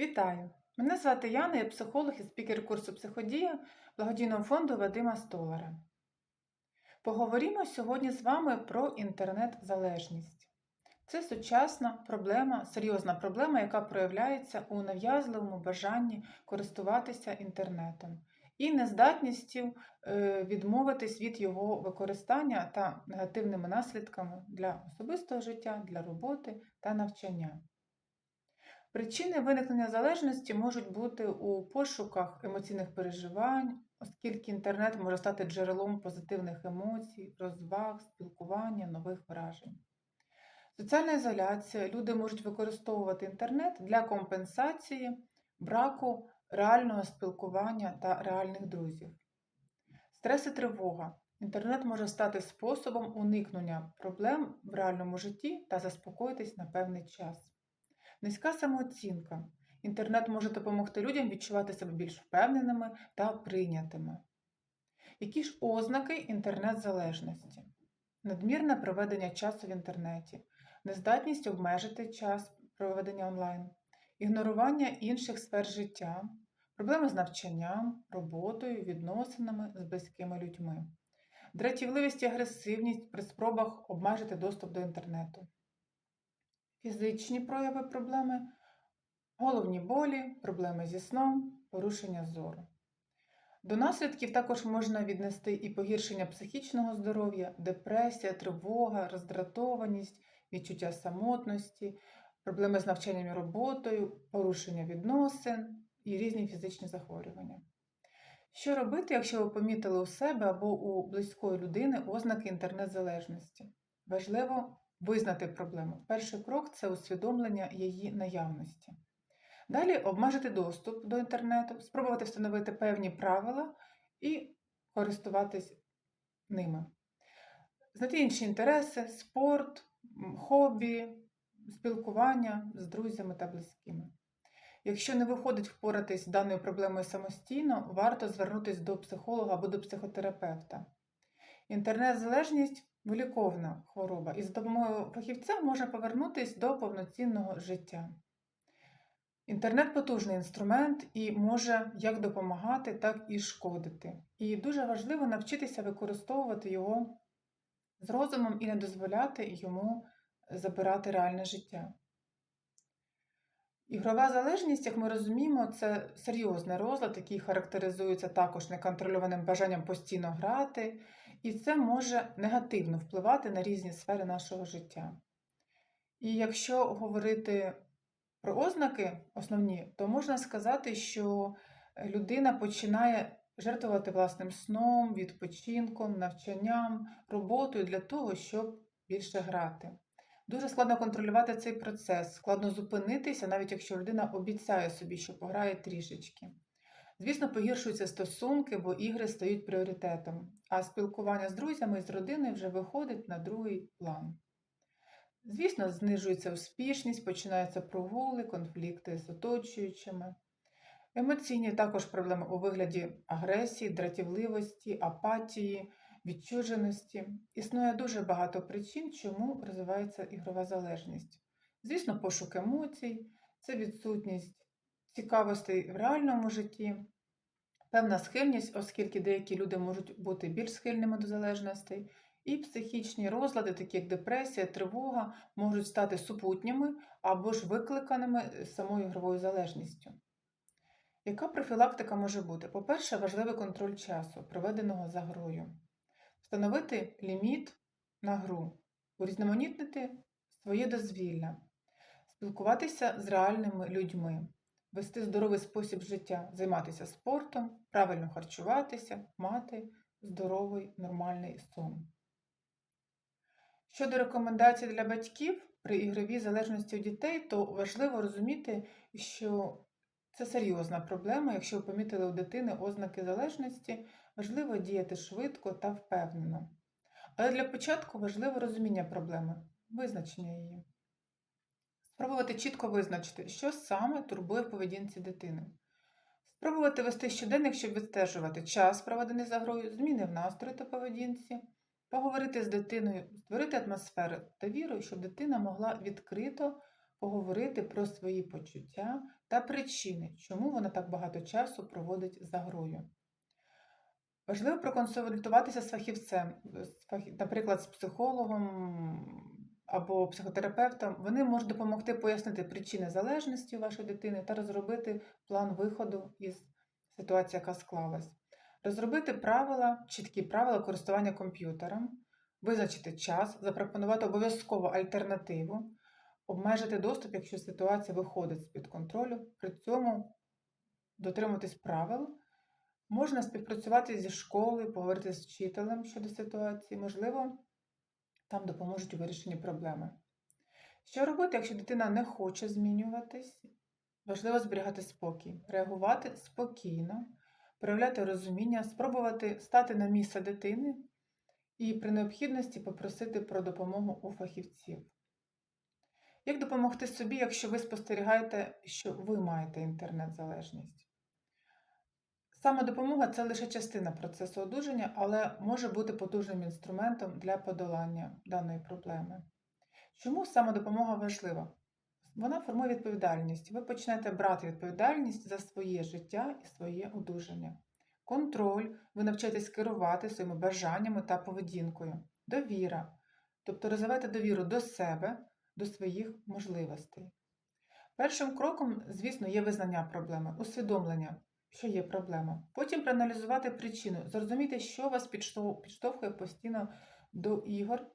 Вітаю! Мене звати Яна, я психолог і спікер курсу Психодія благодійного фонду Вадима Столара. Поговоримо сьогодні з вами про інтернет-залежність. Це сучасна проблема, серйозна проблема, яка проявляється у нав'язливому бажанні користуватися інтернетом і нездатністю е, відмовитись від його використання та негативними наслідками для особистого життя, для роботи та навчання. Причини виникнення залежності можуть бути у пошуках емоційних переживань, оскільки інтернет може стати джерелом позитивних емоцій, розваг, спілкування, нових вражень. Соціальна ізоляція. Люди можуть використовувати інтернет для компенсації браку реального спілкування та реальних друзів. Стрес і тривога. Інтернет може стати способом уникнення проблем в реальному житті та заспокоїтись на певний час. Низька самооцінка. Інтернет може допомогти людям відчувати себе більш впевненими та прийнятими. Які ж ознаки інтернет-залежності? Надмірне проведення часу в інтернеті, нездатність обмежити час проведення онлайн, ігнорування інших сфер життя, проблеми з навчанням, роботою, відносинами з близькими людьми, дратівливість і агресивність при спробах обмежити доступ до інтернету фізичні прояви проблеми, головні болі, проблеми зі сном, порушення зору. До наслідків також можна віднести і погіршення психічного здоров'я, депресія, тривога, роздратованість, відчуття самотності, проблеми з навчанням і роботою, порушення відносин і різні фізичні захворювання. Що робити, якщо ви помітили у себе або у близької людини ознаки інтернет-залежності? Важливо Визнати проблему. Перший крок це усвідомлення її наявності. Далі обмежити доступ до інтернету, спробувати встановити певні правила і користуватись ними. Знайти інші інтереси, спорт, хобі, спілкування з друзями та близькими. Якщо не виходить впоратись з даною проблемою самостійно, варто звернутися до психолога або до психотерапевта. Інтернет-залежність виліковна хвороба, і за допомогою фахівця можна повернутися до повноцінного життя. Інтернет потужний інструмент і може як допомагати, так і шкодити. І дуже важливо навчитися використовувати його з розумом і не дозволяти йому забирати реальне життя. Ігрова залежність, як ми розуміємо, це серйозний розлад, який характеризується також неконтрольованим бажанням постійно грати, і це може негативно впливати на різні сфери нашого життя. І якщо говорити про ознаки основні, то можна сказати, що людина починає жертвувати власним сном, відпочинком, навчанням, роботою для того, щоб більше грати. Дуже складно контролювати цей процес, складно зупинитися, навіть якщо людина обіцяє собі, що пограє трішечки. Звісно, погіршуються стосунки, бо ігри стають пріоритетом, а спілкування з друзями і з родиною вже виходить на другий план. Звісно, знижується успішність, починаються прогули, конфлікти з оточуючими. Емоційні також проблеми у вигляді агресії, дратівливості, апатії, відчуженості. Існує дуже багато причин, чому розвивається ігрова залежність. Звісно, пошук емоцій, це відсутність цікавостей в реальному житті, певна схильність, оскільки деякі люди можуть бути більш схильними до залежностей, і психічні розлади, такі як депресія, тривога, можуть стати супутніми або ж викликаними самою ігровою залежністю. Яка профілактика може бути? По-перше, важливий контроль часу, проведеного за грою, встановити ліміт на гру, урізноманітнити своє дозвілля, спілкуватися з реальними людьми, вести здоровий спосіб життя, займатися спортом, правильно харчуватися, мати здоровий нормальний сон. Щодо рекомендацій для батьків при ігровій залежності у дітей, то важливо розуміти, що це серйозна проблема. Якщо ви помітили у дитини ознаки залежності, важливо діяти швидко та впевнено. Але для початку важливо розуміння проблеми, визначення її. Спробувати чітко визначити, що саме турбує в поведінці дитини. Спробувати вести щоденник, щоб відстежувати час, проведений за грою, зміни в настрої та поведінці, поговорити з дитиною, створити атмосферу та віру, щоб дитина могла відкрито поговорити про свої почуття та причини, чому вона так багато часу проводить за грою. Важливо проконсультуватися з фахівцем, наприклад, з психологом або психотерапевтом. Вони можуть допомогти пояснити причини залежності вашої дитини та розробити план виходу із ситуації, яка склалась. Розробити правила, чіткі правила користування комп'ютером, визначити час, запропонувати обов'язково альтернативу, обмежити доступ, якщо ситуація виходить з-під контролю, при цьому дотримуватись правил. Можна співпрацювати зі школою, поговорити з вчителем щодо ситуації, можливо, там допоможуть у вирішенні проблеми. Що робити, якщо дитина не хоче змінюватись? Важливо зберігати спокій, реагувати спокійно, проявляти розуміння, спробувати стати на місце дитини і при необхідності попросити про допомогу у фахівців. Як допомогти собі, якщо ви спостерігаєте, що ви маєте інтернет-залежність? Самодопомога це лише частина процесу одужання, але може бути потужним інструментом для подолання даної проблеми. Чому самодопомога важлива? Вона формує відповідальність. Ви почнете брати відповідальність за своє життя і своє одужання. Контроль, ви навчаєтесь керувати своїми бажаннями та поведінкою. Довіра, тобто розвивайте довіру до себе, до своїх можливостей. Першим кроком, звісно, є визнання проблеми, усвідомлення, що є проблема. Потім проаналізувати причину, зрозуміти, що вас підштовхує постійно до ігор,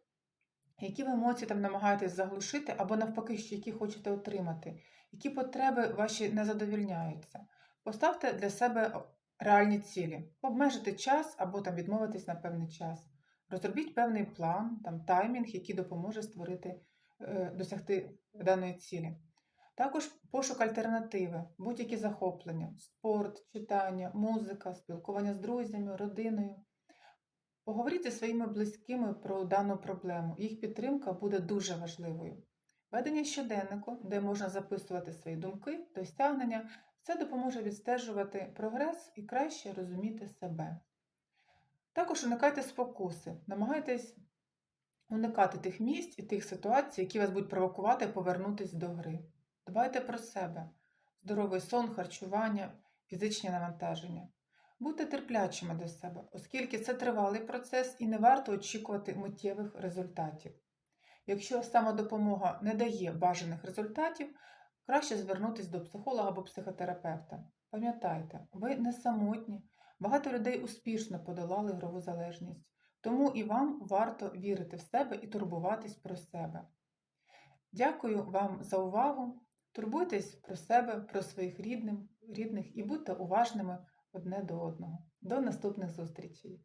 які ви емоції там намагаєтесь заглушити, або навпаки, що які хочете отримати, які потреби ваші не задовільняються. Поставте для себе реальні цілі, обмежити час або там відмовитись на певний час. Розробіть певний план, там таймінг, який допоможе створити, е, досягти даної цілі. Також пошук альтернативи, будь-які захоплення, спорт, читання, музика, спілкування з друзями, родиною. Поговоріть зі своїми близькими про дану проблему. Їх підтримка буде дуже важливою. Ведення щоденнику, де можна записувати свої думки, досягнення, це допоможе відстежувати прогрес і краще розуміти себе. Також уникайте спокуси, намагайтесь уникати тих місць і тих ситуацій, які вас будуть провокувати повернутися до гри. Дбайте про себе, здоровий сон, харчування, фізичні навантаження. Будьте терплячими до себе, оскільки це тривалий процес і не варто очікувати миттєвих результатів. Якщо самодопомога не дає бажаних результатів, краще звернутися до психолога або психотерапевта. Пам'ятайте, ви не самотні, багато людей успішно подолали ігрову залежність, тому і вам варто вірити в себе і турбуватись про себе. Дякую вам за увагу. Турбуйтесь про себе, про своїх рідних, рідних і будьте уважними одне до одного. До наступних зустрічей!